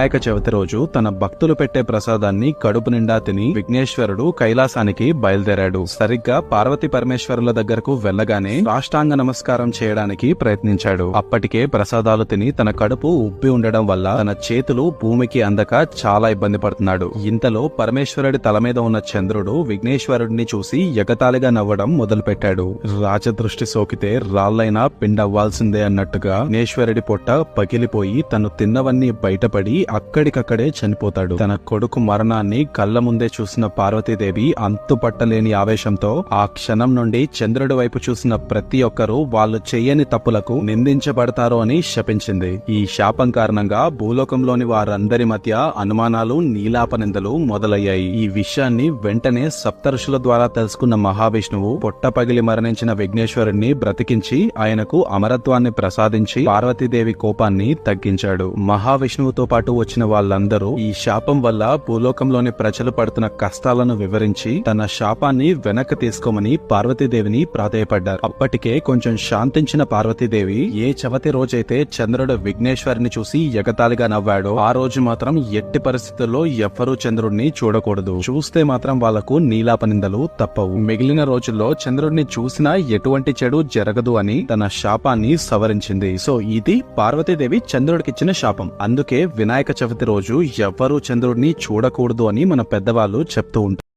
వినాయక చవితి రోజు తన భక్తులు పెట్టే ప్రసాదాన్ని కడుపు నిండా తిని విఘ్నేశ్వరుడు కైలాసానికి బయలుదేరాడు. సరిగ్గా పార్వతి పరమేశ్వరుల దగ్గరకు వెళ్ళగానే రాష్టాంగ నమస్కారం చేయడానికి ప్రయత్నించాడు. అప్పటికే ప్రసాదాలు తిని తన కడుపు ఉబ్బి ఉండడం వల్ల తన చేతులు భూమికి అందక చాలా ఇబ్బంది పడుతున్నాడు. ఇంతలో పరమేశ్వరుడి తల మీద ఉన్న చంద్రుడు విఘ్నేశ్వరుడిని చూసి ఎగతాళిగా నవ్వడం మొదలుపెట్టాడు. రాజదృష్టి సోకితే రాళ్ళైనా పిండవ్వాల్సిందే అన్నట్టుగా విఘ్నేశ్వరుడి పొట్ట పగిలిపోయి తను తిన్నవన్నీ బయటపడి అక్కడికక్కడే చనిపోతాడు. తన కొడుకు మరణాన్ని కళ్ళ ముందే చూసిన పార్వతీదేవి అంతుపట్టలేని ఆవేశంతో ఆ క్షణం నుండి చంద్రుడి వైపు చూసిన ప్రతి ఒక్కరూ వాళ్ళు చెయ్యని తప్పులకు నిందించబడతారు అని శపించింది. ఈ శాపం కారణంగా భూలోకంలోని వారందరి మధ్య అనుమానాలు నీలాపనిందలు మొదలయ్యాయి. ఈ విషయాన్ని వెంటనే సప్తర్షుల ద్వారా తెలుసుకున్న మహావిష్ణువు పొట్ట పగిలి మరణించిన విఘ్నేశ్వరుణ్ణి బ్రతికించి ఆయనకు అమరత్వాన్ని ప్రసాదించి పార్వతీదేవి కోపాన్ని తగ్గించాడు. మహావిష్ణువుతో పాటు వచ్చిన వాళ్ళందరూ ఈ శాపం వల్ల భూలోకంలోని ప్రజలు పడుతున్న కష్టాలను వివరించి తన శాపాన్ని వెనక్కి తీసుకోమని పార్వతీదేవిని ప్రాధేయపడ్డారు. అప్పటికే కొంచెం శాంతించిన పార్వతీదేవి ఏ చవతి రోజైతే చంద్రుడు విఘ్నేశ్వరుని చూసి ఎగతాళిగా నవ్వాడో ఆ రోజు మాత్రం ఎట్టి పరిస్థితుల్లో ఎవ్వరూ చంద్రుడిని చూడకూడదు. చూస్తే మాత్రం వాళ్ళకు నీలాపనిందలు తప్పవు. మిగిలిన రోజుల్లో చంద్రుడిని చూసినా ఎటువంటి చెడు జరగదు అని తన శాపాన్ని సవరించింది. సో ఇది పార్వతీదేవి చంద్రుడికిచ్చిన శాపం. అందుకే వినాయక వినాయక చవితి రోజు ఎవ్వరూ చంద్రుడిని చూడకూడదు అని మన పెద్దవాళ్ళు చెప్తూ ఉంటారు.